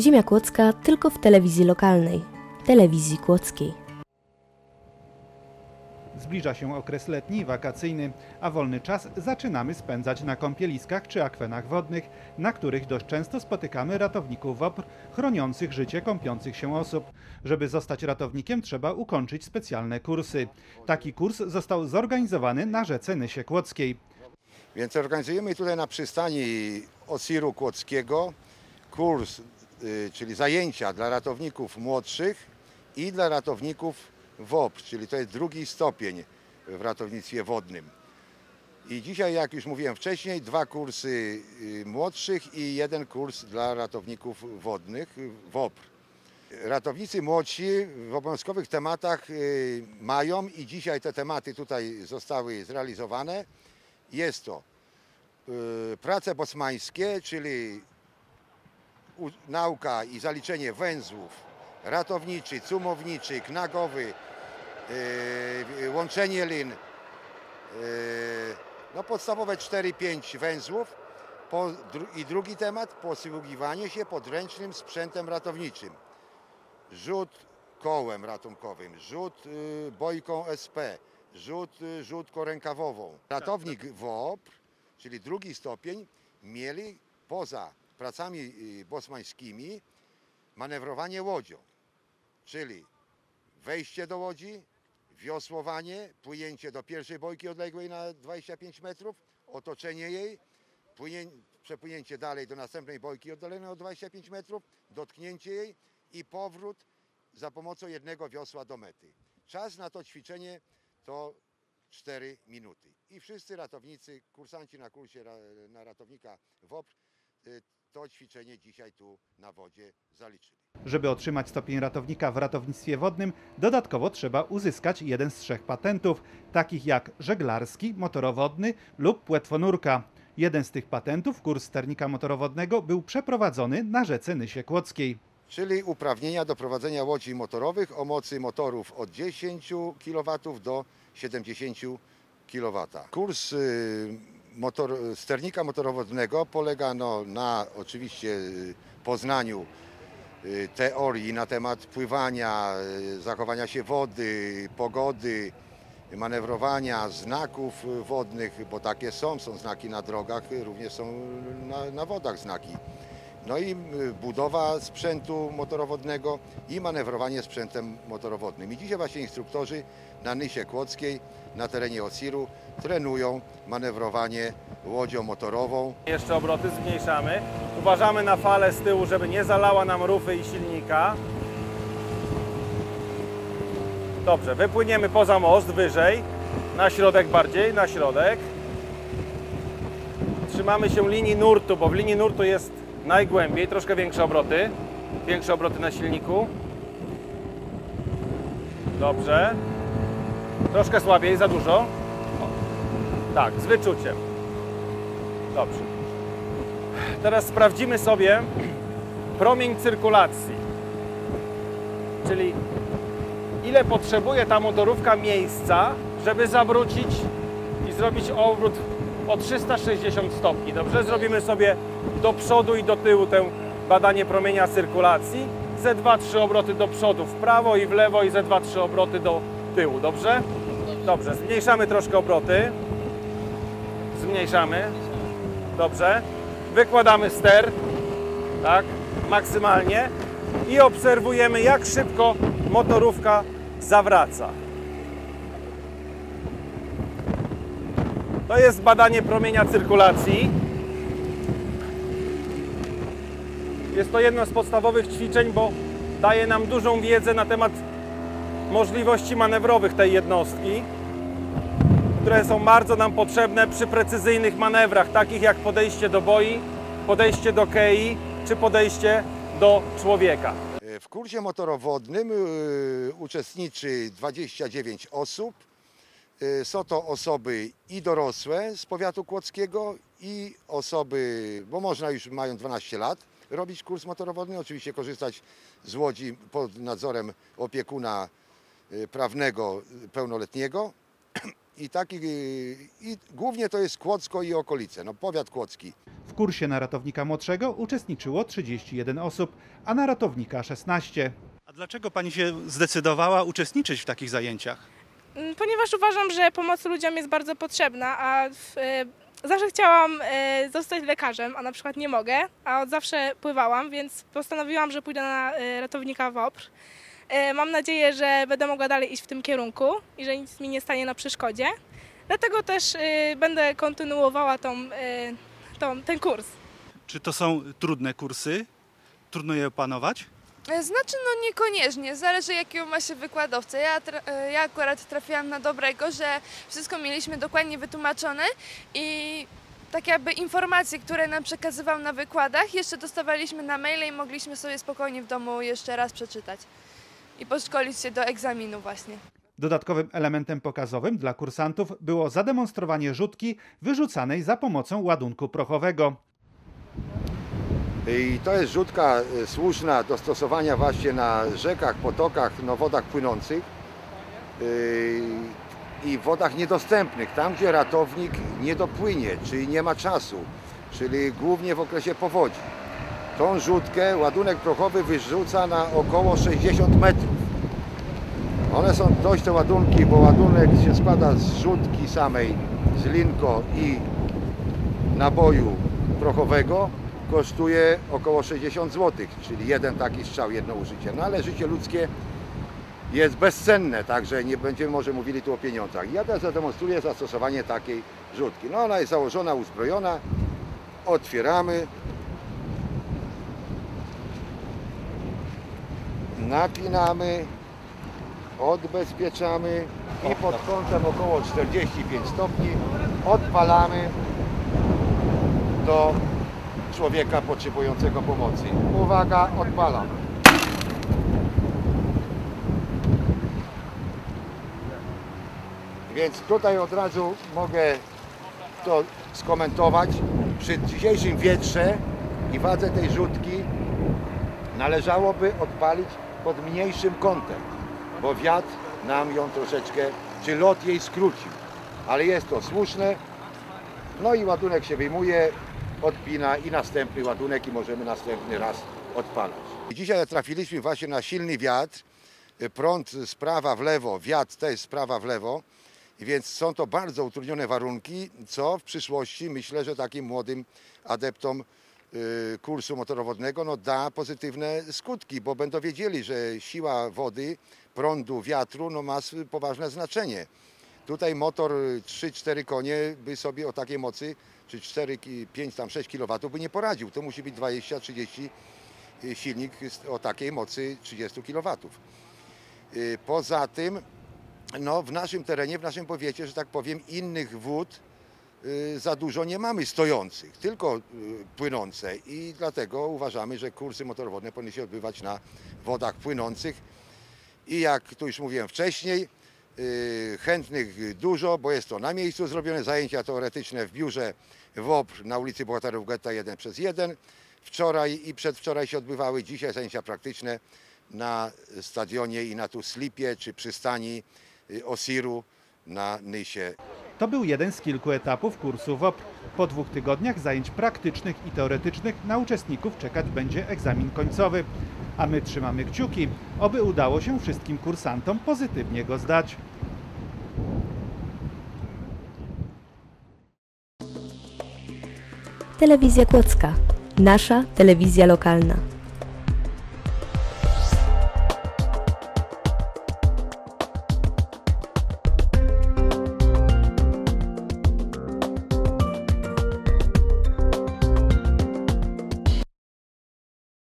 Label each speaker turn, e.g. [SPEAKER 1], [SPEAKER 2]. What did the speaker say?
[SPEAKER 1] Ziemia Kłodzka tylko w telewizji lokalnej, telewizji kłodzkiej.
[SPEAKER 2] Zbliża się okres letni, wakacyjny, a wolny czas zaczynamy spędzać na kąpieliskach czy akwenach wodnych, na których dość często spotykamy ratowników WOPR chroniących życie kąpiących się osób. Żeby zostać ratownikiem trzeba ukończyć specjalne kursy. Taki kurs został zorganizowany na rzece Nysie Kłodzkiej.
[SPEAKER 3] Więc organizujemy tutaj na przystani Osiru Kłodzkiego kurs, czyli zajęcia dla ratowników młodszych i dla ratowników WOPR, czyli to jest drugi stopień w ratownictwie wodnym. I dzisiaj, jak już mówiłem wcześniej, dwa kursy y, młodszych i jeden kurs dla ratowników wodnych y, WOPR. Ratownicy młodsi w obowiązkowych tematach y, mają i dzisiaj te tematy tutaj zostały zrealizowane. Jest to y, prace bosmańskie, czyli nauka i zaliczenie węzłów ratowniczy, cumowniczy, knagowy, yy, łączenie lin, yy, no podstawowe 4-5 węzłów po, dru, i drugi temat posługiwanie się podręcznym sprzętem ratowniczym. Rzut kołem ratunkowym, rzut yy, bojką SP, rzut yy, rzutką rękawową. Ratownik WOPR, czyli drugi stopień, mieli poza pracami yy, bosmańskimi manewrowanie łodzią, czyli wejście do łodzi, wiosłowanie, płynięcie do pierwszej bojki odległej na 25 metrów, otoczenie jej, płynię, przepłynięcie dalej do następnej bojki oddalennej o 25 metrów, dotknięcie jej i powrót za pomocą jednego wiosła do mety. Czas na to ćwiczenie to 4 minuty. I wszyscy ratownicy, kursanci na kursie na ratownika WOPR y, to ćwiczenie dzisiaj tu na wodzie zaliczyli.
[SPEAKER 2] Żeby otrzymać stopień ratownika w ratownictwie wodnym, dodatkowo trzeba uzyskać jeden z trzech patentów, takich jak żeglarski, motorowodny lub płetwonurka. Jeden z tych patentów, kurs sternika motorowodnego, był przeprowadzony na rzece Nysie Kłodzkiej.
[SPEAKER 3] czyli uprawnienia do prowadzenia łodzi motorowych o mocy motorów od 10 kW do 70 kW. Kurs y, motor, sternika motorowodnego polega no, na oczywiście y, poznaniu y, teorii na temat pływania, y, zachowania się wody, pogody, manewrowania, znaków wodnych, bo takie są, są znaki na drogach, również są na, na wodach znaki. No i y, budowa sprzętu motorowodnego i manewrowanie sprzętem motorowodnym. I dzisiaj właśnie instruktorzy na Nysie Kłodzkiej, na terenie Osiru trenują manewrowanie łodzią motorową.
[SPEAKER 4] Jeszcze obroty zmniejszamy. Uważamy na falę z tyłu, żeby nie zalała nam rufy i silnika. Dobrze, wypłyniemy poza most, wyżej, na środek bardziej, na środek. Trzymamy się linii nurtu, bo w linii nurtu jest najgłębiej, troszkę większe obroty. Większe obroty na silniku. Dobrze. Troszkę słabiej, za dużo. O. Tak, z wyczuciem. Dobrze. Teraz sprawdzimy sobie promień cyrkulacji. Czyli ile potrzebuje ta motorówka miejsca, żeby zawrócić i zrobić obrót o 360 stopni. Dobrze? Zrobimy sobie do przodu i do tyłu tę badanie promienia cyrkulacji. Ze 2-3 obroty do przodu w prawo i w lewo i ze 2-3 obroty do tyłu. Dobrze? Dobrze. Zmniejszamy troszkę obroty. Zmniejszamy. Dobrze. Wykładamy ster, tak, maksymalnie i obserwujemy, jak szybko motorówka zawraca. To jest badanie promienia cyrkulacji. Jest to jedno z podstawowych ćwiczeń, bo daje nam dużą wiedzę na temat możliwości manewrowych tej jednostki które są bardzo nam potrzebne przy precyzyjnych manewrach, takich jak podejście do boi, podejście do kei czy podejście do człowieka.
[SPEAKER 3] W kursie motorowodnym y, uczestniczy 29 osób. Y, Są to osoby i dorosłe z powiatu kłodzkiego i osoby, bo można już mają 12 lat robić kurs motorowodny, oczywiście korzystać z łodzi pod nadzorem opiekuna y, prawnego y, pełnoletniego. i taki, y, i głównie to jest Kłodzko i okolice, no powiat kłodzki.
[SPEAKER 2] W kursie na ratownika młodszego uczestniczyło 31 osób, a na ratownika 16. A dlaczego pani się zdecydowała uczestniczyć w takich zajęciach?
[SPEAKER 5] Mm, Ponieważ uważam, że pomoc ludziom jest bardzo potrzebna, a w, zawsze chciałam e, zostać lekarzem, a na przykład nie mogę, a od zawsze pływałam, więc postanowiłam, że pójdę na e, ratownika WOPR. E, mam nadzieję, że będę mogła dalej iść w tym kierunku i że nic mi nie stanie na przeszkodzie. Dlatego też będę kontynuowała tą, tą, ten kurs.
[SPEAKER 2] Czy to są trudne kursy? Trudno je opanować?
[SPEAKER 6] E, Znaczy, no niekoniecznie, zależy jakiego ma się wykładowcę. Ja, e, ja akurat trafiłam na dobrego, że wszystko mieliśmy dokładnie wytłumaczone i tak jakby informacje, które nam przekazywał na wykładach, jeszcze dostawaliśmy na maile i mogliśmy sobie spokojnie w domu jeszcze raz przeczytać i podszkolić się do egzaminu właśnie.
[SPEAKER 2] Dodatkowym elementem pokazowym dla kursantów było zademonstrowanie rzutki wyrzucanej za pomocą ładunku prochowego.
[SPEAKER 3] I to jest rzutka y, słuszna do stosowania właśnie na rzekach, potokach, no wodach płynących yy, i wodach niedostępnych, tam gdzie ratownik nie dopłynie, czyli nie ma czasu, czyli głównie w okresie powodzi. Tą rzutkę ładunek prochowy wyrzuca na około 60 metrów. One są dość te ładunki, bo ładunek się składa z rzutki samej, z linko i naboju prochowego kosztuje około 60 zł, czyli jeden taki strzał, jedno użycie. No ale życie ludzkie jest bezcenne, także nie będziemy może mówili tu o pieniądzach. Ja teraz zademonstruję zastosowanie takiej rzutki. No ona jest założona, uzbrojona. Otwieramy. Napinamy. Odbezpieczamy i pod kątem około 45 stopni odpalamy do człowieka potrzebującego pomocy. Uwaga, odpalam. Więc tutaj od razu mogę to skomentować. Przy dzisiejszym wietrze i wadze tej rzutki należałoby odpalić pod mniejszym kątem, bo wiatr nam ją troszeczkę, czy lot jej skrócił. Ale jest to słuszne. No i ładunek się wyjmuje, odpina i następny ładunek i możemy następny raz odpalać. Dzisiaj trafiliśmy właśnie na silny wiatr, prąd z prawa w lewo, wiatr też z prawa w lewo, więc są to bardzo utrudnione warunki, co w przyszłości myślę, że takim młodym adeptom y, kursu motorowodnego no, da pozytywne skutki, bo będą wiedzieli, że siła wody, prądu, wiatru no, ma poważne znaczenie. Tutaj motor y, 3-4 konie by sobie o takiej mocy, czy 4, ki- 5, tam 6 kW by nie poradził. To musi być 20-30 y, silnik o takiej mocy 30 kW. Y, Poza tym, no, w naszym terenie, w naszym powiecie, że tak powiem, innych wód y, za dużo nie mamy stojących, tylko płynące i dlatego uważamy, że kursy motorowodne powinny się odbywać na wodach płynących i jak tu już mówiłem wcześniej, chętnych dużo, bo jest to na miejscu zrobione zajęcia teoretyczne w biurze WOPR na ulicy Bohaterów Getta 1 przez 1. Wczoraj i przedwczoraj się odbywały, dzisiaj zajęcia praktyczne na stadionie i na tu slipie czy przystani y, Osiru na Nysie.
[SPEAKER 2] To był jeden z kilku etapów kursu WOPR. Po dwóch tygodniach zajęć praktycznych i teoretycznych na uczestników czekać będzie egzamin końcowy. A my trzymamy kciuki, oby udało się wszystkim kursantom pozytywnie go zdać.
[SPEAKER 1] Telewizja Kłodzka. Nasza telewizja lokalna.